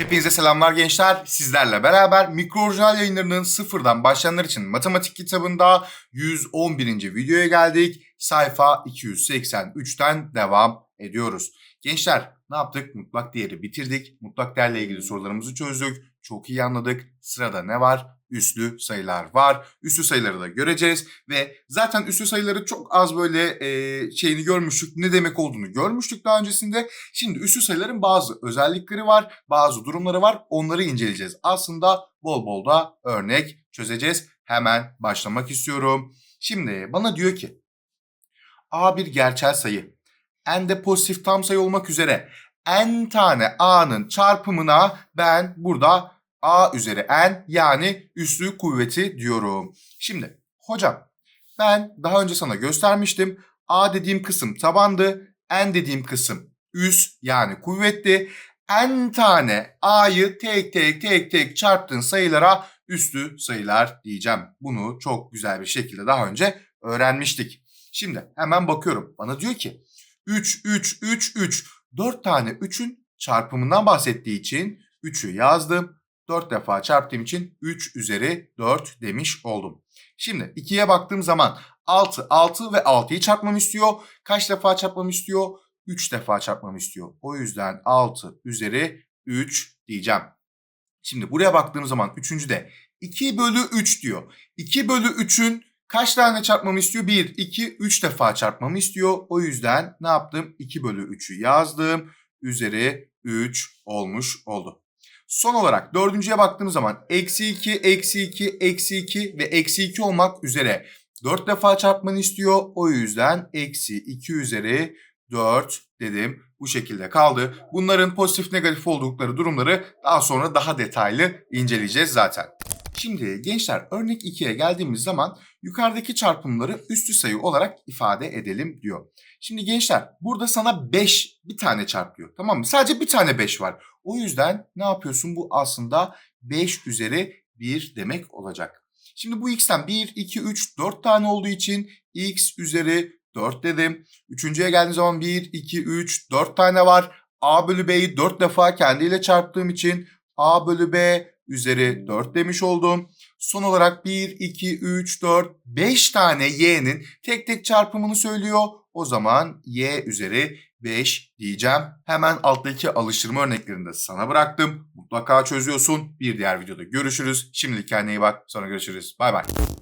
Hepinize selamlar gençler. Sizlerle beraber mikro orijinal yayınlarının sıfırdan başlayanlar için matematik kitabında 111. videoya geldik. Sayfa 283'ten devam ediyoruz. Gençler ne yaptık? Mutlak değeri bitirdik. Mutlak değerle ilgili sorularımızı çözdük. Çok iyi anladık. Sırada ne var? Üslü sayılar var. Üslü sayıları da göreceğiz ve zaten üslü sayıları çok az böyle e, şeyini görmüştük. Ne demek olduğunu görmüştük daha öncesinde. Şimdi üslü sayıların bazı özellikleri var, bazı durumları var. Onları inceleyeceğiz. Aslında bol bol da örnek çözeceğiz. Hemen başlamak istiyorum. Şimdi bana diyor ki A bir gerçel sayı. N de pozitif tam sayı olmak üzere n tane a'nın çarpımına ben burada a üzeri n yani üslü kuvveti diyorum. Şimdi hocam ben daha önce sana göstermiştim. A dediğim kısım tabandı. N dediğim kısım üs yani kuvvetli. N tane a'yı tek tek tek tek çarptığın sayılara üslü sayılar diyeceğim. Bunu çok güzel bir şekilde daha önce öğrenmiştik. Şimdi hemen bakıyorum. Bana diyor ki 3, 3, 3, 3. 4 tane 3'ün çarpımından bahsettiği için 3'ü yazdım. 4 defa çarptığım için 3 üzeri 4 demiş oldum. Şimdi 2'ye baktığım zaman 6, 6 ve 6'yı çarpmamı istiyor. Kaç defa çarpmamı istiyor? 3 defa çarpmamı istiyor. O yüzden 6 üzeri 3 diyeceğim. Şimdi buraya baktığım zaman 3. de 2 bölü 3 diyor. 2 bölü 3'ün kaç tane çarpmamı istiyor? 1, 2, 3 defa çarpmamı istiyor. O yüzden ne yaptım? 2 bölü 3'ü yazdım. Üzeri 3 olmuş oldu. Son olarak dördüncüye baktığımız zaman eksi 2, eksi 2, eksi 2 ve eksi 2 olmak üzere 4 defa çarpmanı istiyor. O yüzden eksi 2 üzeri 4 dedim. Bu şekilde kaldı. Bunların pozitif negatif oldukları durumları daha sonra daha detaylı inceleyeceğiz zaten. Şimdi gençler örnek 2'ye geldiğimiz zaman yukarıdaki çarpımları üstü sayı olarak ifade edelim diyor. Şimdi gençler burada sana 5 bir tane çarpıyor tamam mı? Sadece bir tane 5 var. O yüzden ne yapıyorsun? Bu aslında 5 üzeri 1 demek olacak. Şimdi bu x'ten 1, 2, 3, 4 tane olduğu için x üzeri 4 dedim. Üçüncüye geldiğim zaman 1, 2, 3, 4 tane var. a bölü b'yi 4 defa kendiyle çarptığım için a bölü b üzeri 4 demiş oldum. Son olarak 1, 2, 3, 4, 5 tane y'nin tek tek çarpımını söylüyor. O zaman y üzeri 5 diyeceğim. Hemen alttaki alıştırma örneklerini de sana bıraktım. Mutlaka çözüyorsun. Bir diğer videoda görüşürüz. Şimdilik kendine iyi bak. Sonra görüşürüz. Bay bay.